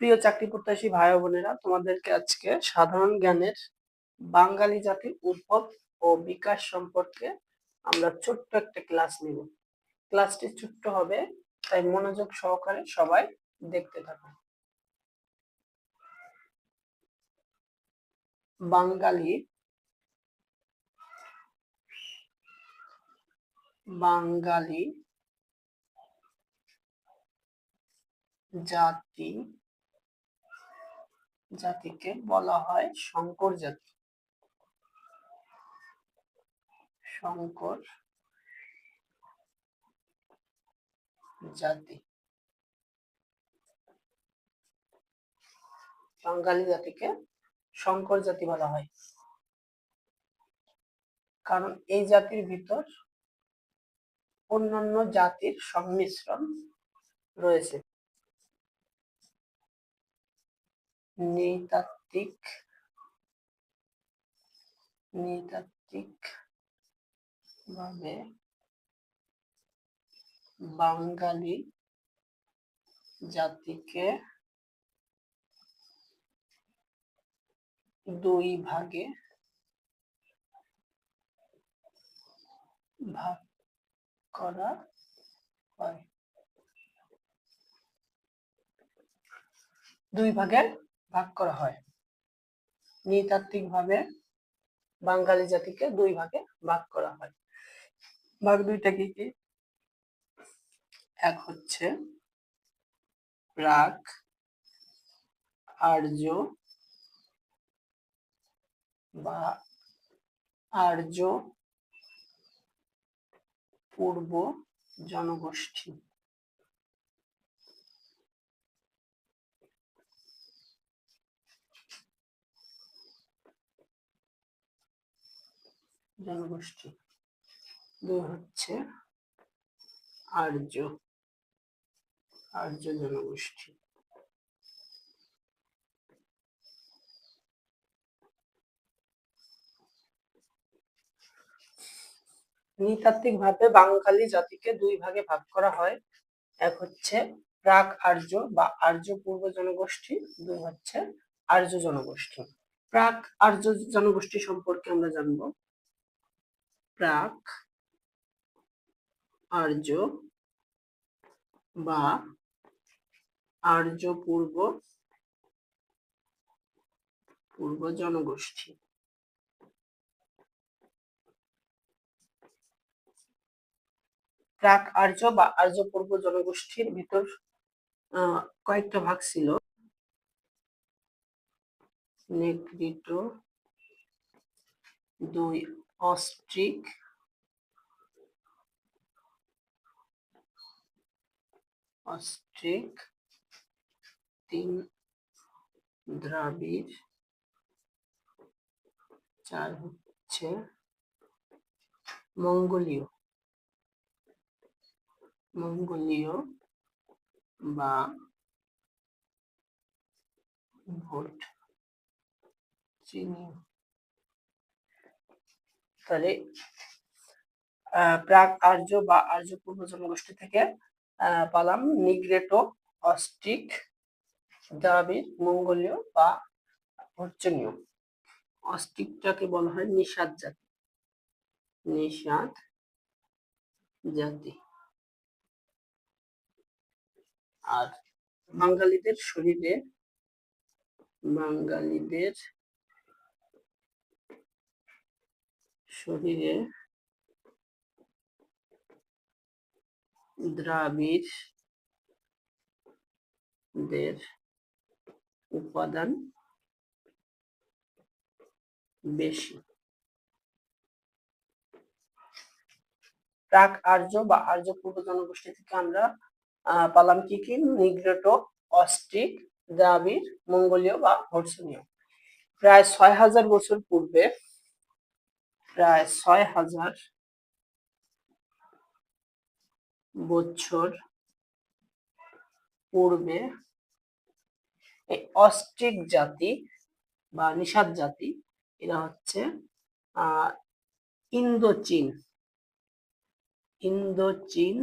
প্রিয় চাকরি প্রত্যাশী ভাই বোনেরা, তোমাদেরকে আজকে সাধারণ জ্ঞানের বাঙালি জাতির উদ্ভব ও বিকাশ সম্পর্কে আমরা ছোট্ট একটা ক্লাস নিব। ক্লাসটি ছোট্ট হবে, তাই মনোযোগ সহকারে সবাই দেখতে থাকুন বাঙালি বাঙালি জাতি জাতিকে বলা হয় শঙ্কর জাতি। শঙ্কর জাতি। বাঙালি জাতিকে শঙ্কর জাতি বলা হয়। কারণ এই জাতির ভিতর অন্যান্য জাতির সংমিশ্রণ রয়েছে। নৃতাত্ত্বিক নৃতাত্ত্বিক ভাবে বাঙালি জাতিকে দুই ভাগে ভাগ করা হয় দুই ভাগে ভাগ করা হয়। নৃতাত্ত্বিক ভাবে বাঙালি জাতিকে দুই ভাগে ভাগ করা হয়। ভাগ দুইটা কি কি? এক হচ্ছে প্রাক আর্য বা আর্য পূর্ব জনগোষ্ঠী। জনগোষ্ঠী। দুই হচ্ছে আর্য আর্য জনগোষ্ঠী। নৃতাত্ত্বিক ভাবে বাঙালি জাতিকে দুই ভাগে ভাগ করা হয়। এক হচ্ছে প্রাক আর্য বা আর্য পূর্ব জনগোষ্ঠী, দুই হচ্ছে আর্য জনগোষ্ঠী। প্রাক আর্য জনগোষ্ঠী সম্পর্কে আমরা জানব। প্রাক আর্য বা আর্য পূর্ব পূর্ব জনগোষ্ঠী প্রাক আর্য বা আর্য পূর্ব জনগোষ্ঠীর ভিতর কয়েকটা ভাগ ছিল। নেগ্রিটো দুই অস্ট্রিক অস্ট্রিক তিন দ্রাবিড় চার হচ্ছে মঙ্গোলীয়। মঙ্গোলীয় বা ভোট। চিনি তাহলে প্রাক আর্য বা আর্য পূর্ব জনগোষ্ঠী থেকে পালাম নিগ্রেটো অস্টিক দ্রাবিড়, মঙ্গোলীয় বা অর্চনীয় অস্টিকটাকে বলা হয় নিষাদ জাতি। নিষাদ জাতি। আর বাঙালিদের শরীরে, বাঙালিদের শরীরে দ্রাবিড়দের উপাদান বেশি। প্রাক আর্য বা আর্য পূর্ব জনগোষ্ঠী থেকে আমরা পালাম কি কি? নিগ্রেটো, অস্ট্রিক, দ্রাবিড়, মঙ্গোলীয় বা হর্ষণীয় প্রায় ছয় হাজার বছর পূর্বে প্রায় ছয় হাজার বছর পূর্বে এই অস্ট্রিক জাতি বা নিষাদ জাতি, এরা হচ্ছে আহ ইন্দোচীন। ইন্দোচীন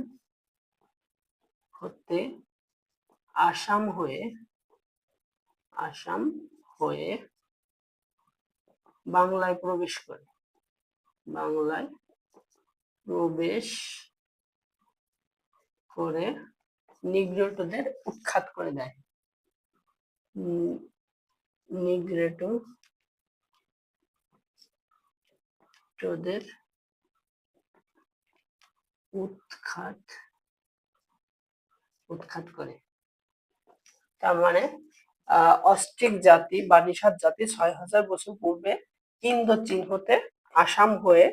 হতে আসাম হয়ে আসাম হয়ে বাংলায় প্রবেশ করে। বাংলায় প্রবেশ করে নিগ্রোটোদের উৎখাত করে দেয়। নিগ্রেটো টোদের উৎখাত উৎখাত করে। তার মানে অস্ট্রিক জাতি বা নিষাদ জাতি ছয় হাজার বছর পূর্বে ইন্দোচীন হতে আসাম হয়ে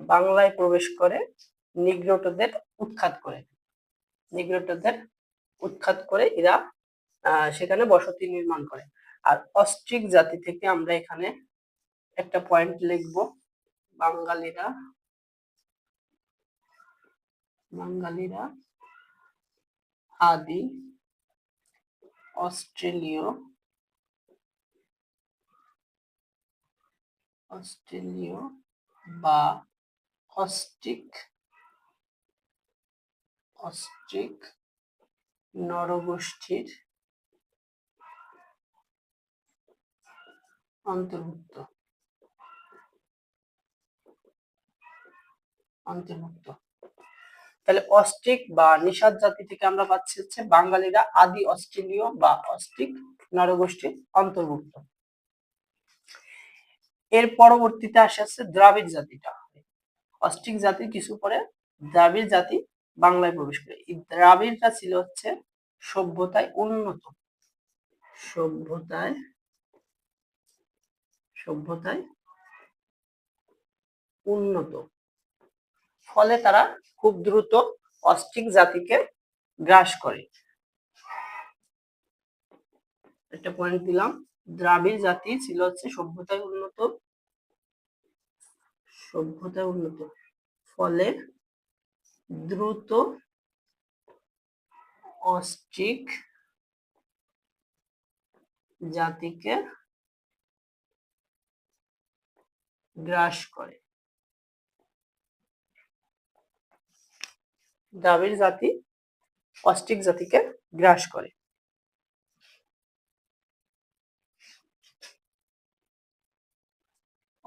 বাংলায় প্রবেশ করে নিগ্রোটোদের উৎখাত করে। নিগ্রোটোদের উৎখাত করে এরা সেখানে বসতি নির্মাণ করে। আর অস্ট্রিক জাতি থেকে আমরা এখানে একটা পয়েন্ট লিখব। বাঙালিরা বাঙালিরা আদি, অস্ট্রেলীয় অস্ট্রেলীয় বা অস্ট্রিক অস্ট্রিক নরগোষ্ঠীর অন্তর্ভুক্ত। অন্তর্ভুক্ত। তাহলে অস্ট্রিক বা নিষাদ জাতি থেকে আমরা পাচ্ছি হচ্ছে বাঙালিরা আদি অস্ট্রেলীয় বা অস্ট্রিক নরগোষ্ঠীর অন্তর্ভুক্ত। এর পরবর্তীতে আসে হচ্ছে দ্রাবিড় জাতিটা। অস্ট্রিক জাতির কিছু পরে দ্রাবিড় জাতি বাংলায় প্রবেশ করে। এই দ্রাবিড়টা ছিল হচ্ছে সভ্যতায় উন্নত। সভ্যতায় সভ্যতায় উন্নত। ফলে তারা খুব দ্রুত অস্ট্রিক জাতিকে গ্রাস করে। একটা পয়েন্ট দিলাম। দ্রাবিড় জাতি ছিল হচ্ছে সভ্যতায় উন্নত। সভ্যতায় উন্নত। ফলে দ্রুত অস্ট্রিক জাতিকে গ্রাস করে। দ্রাবিড় জাতি অস্ট্রিক জাতিকে গ্রাস করে।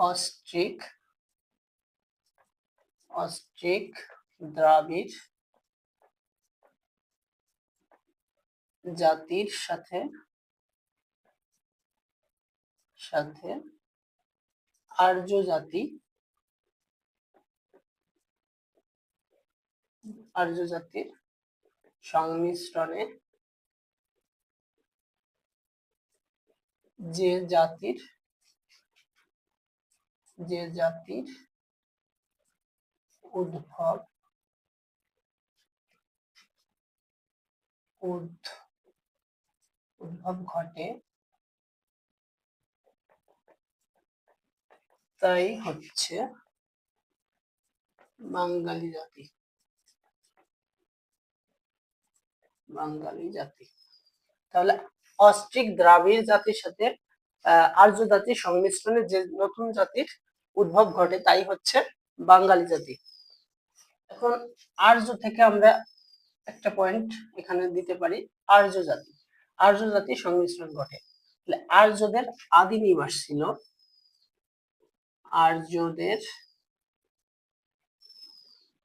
অস্ট্রিক অস্ট্রিক দ্রাবিড় জাতির সাথে সাথে আর্য জাতি আর্য জাতির সংমিশ্রণে যে জাতির যে জাতির উদ্ভব। উদ্ভব ঘটে। তাই হচ্ছে বাঙালি জাতি। বাঙালি জাতি। তাহলে অস্ট্রিক দ্রাবিড় জাতির সাথে আর্য জাতির সংমিশ্রণে যে নতুন জাতির উদ্ভব ঘটে, তাই হচ্ছে বাঙালি জাতি। এখন আর্য থেকে আমরা একটা পয়েন্ট এখানে দিতে পারি, আর্য জাতি। আর্য জাতির সংমিশ্রণ ঘটে। তাহলে আর্যদের আদি নিবাস ছিল। আর্যদের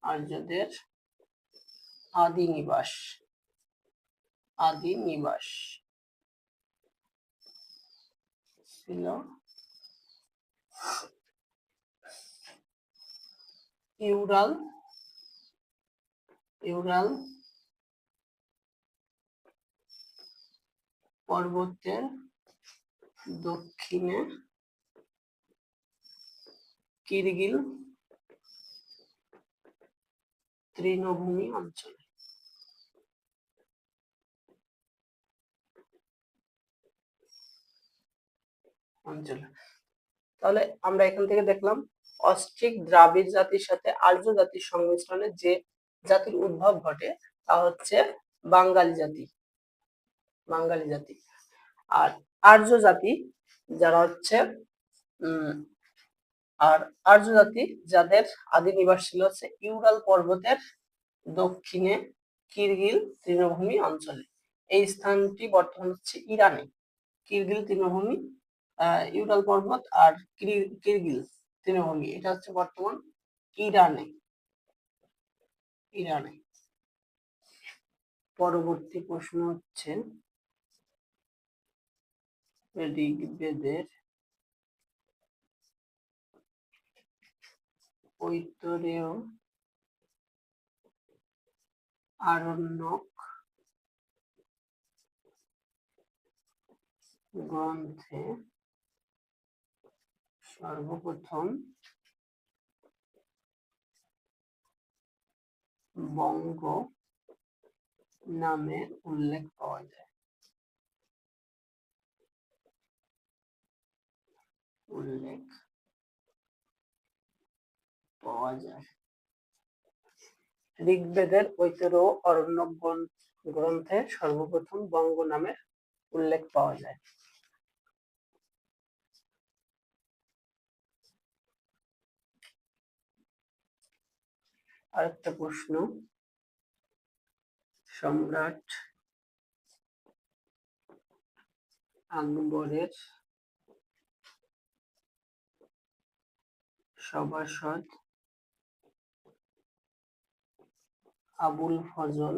আর্যদের আদি নিবাস। আদি নিবাস ছিল ইউরাল ইউরাল পর্বতের দক্ষিণে কিরগিল তৃণভূমি অঞ্চলে। অঞ্চলে। তাহলে আমরা এখান থেকে দেখলাম অস্ট্রিক দ্রাবিড় জাতির সাথে আর্য জাতির সংমিশ্রণে যে জাতির উদ্ভব ঘটে তা হচ্ছে বাঙালি জাতি। বাঙালি জাতি। আর আর্য জাতি যারা হচ্ছে আর আর্য জাতি যাদের আদি নিবাস ছিল হচ্ছে ইউরাল পর্বতের দক্ষিণে কিরগিল তৃণভূমি অঞ্চলে। এই স্থানটি বর্তমান হচ্ছে ইরানে। কিরগিল তৃণভূমি আহ, ইউরাল পর্বত আর কিরি- কিরগিল। তৃণভূমি এটা হচ্ছে বর্তমান ইরানে। ইরানে। পরবর্তী প্রশ্ন হচ্ছে ঋগ্বেদের ঐতরেয় আরণ্যক গ্রন্থে সর্বপ্রথম বঙ্গ নামে উল্লেখ পাওয়া যায়। উল্লেখ পাওয়া যায়। ঋগ্বেদের ঐতরেয় অরণ্যক গ্রন্থ- গ্রন্থে সর্বপ্রথম বঙ্গ নামের উল্লেখ পাওয়া যায়। আরেকটা প্রশ্ন। সম্রাট আকবরের সভাসদ আবুল ফজল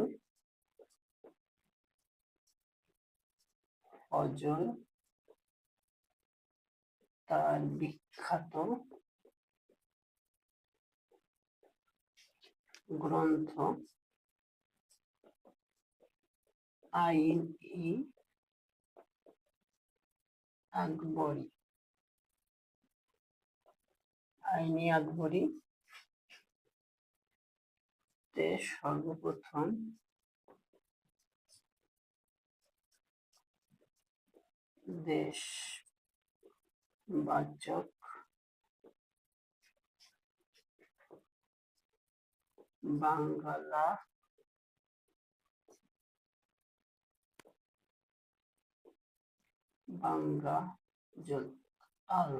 ফজল তার বিখ্যাত গ্রন্থ আইন ই আকবরী। আইনি আকবরী তে সর্বপ্রথম দেশ বাচক বাংলা। বাংলা জল আল।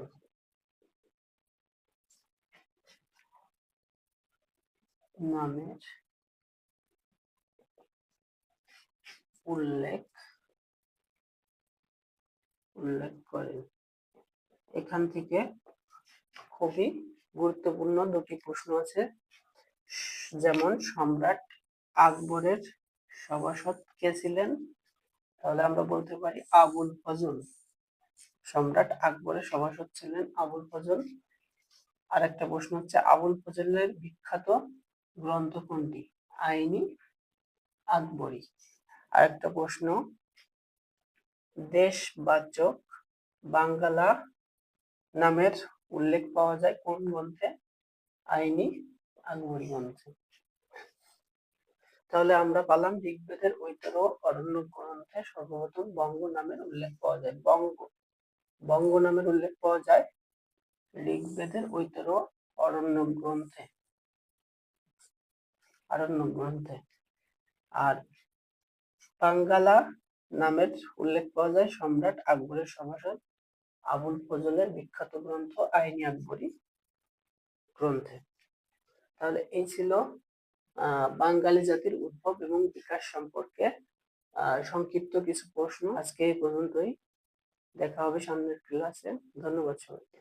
নামের উল্লেখ উল্লেখ করেন এখান থেকে খুবই গুরুত্বপূর্ণ দুটি প্রশ্ন আছে। যেমন সম্রাট আকবরের সভাসদ কে ছিলেন, তাহলে আমরা বলতে পারি আবুল ফজল। সম্রাট আকবরের সভাসদ ছিলেন আবুল ফজল। আর একটা প্রশ্ন হচ্ছে, আবুল ফজলের বিখ্যাত গ্রন্থ কোনটি আইনি আকবরী? আর একটা প্রশ্ন, দেশবাচক বাঙ্গালা নামের উল্লেখ পাওয়া যায় কোন গ্রন্থে আইনি তাহলে আমরা পালাম ঋগ্বেদের ঐতর অরণ্য গ্রন্থে সর্বপ্রথম বঙ্গ নামের উল্লেখ পাওয়া যায়। বঙ্গ বঙ্গ নামের উল্লেখ পাওয়া যায় ঋগ্বেদের ঐতর অরণ্য গ্রন্থে। অরণ্য গ্রন্থে। আর পাঙ্গালা নামের উল্লেখ পাওয়া যায় সম্রাট আকবরের সভাসদ আবুল ফজলের বিখ্যাত গ্রন্থ আইনি আকবরী গ্রন্থে। তাহলে এই ছিল বাঙালি জাতির উদ্ভব এবং বিকাশ সম্পর্কে সংক্ষিপ্ত কিছু প্রশ্ন। আজকে এই পর্যন্তই। দেখা হবে সামনের ক্লাসে ধন্যবাদ সবাইকে।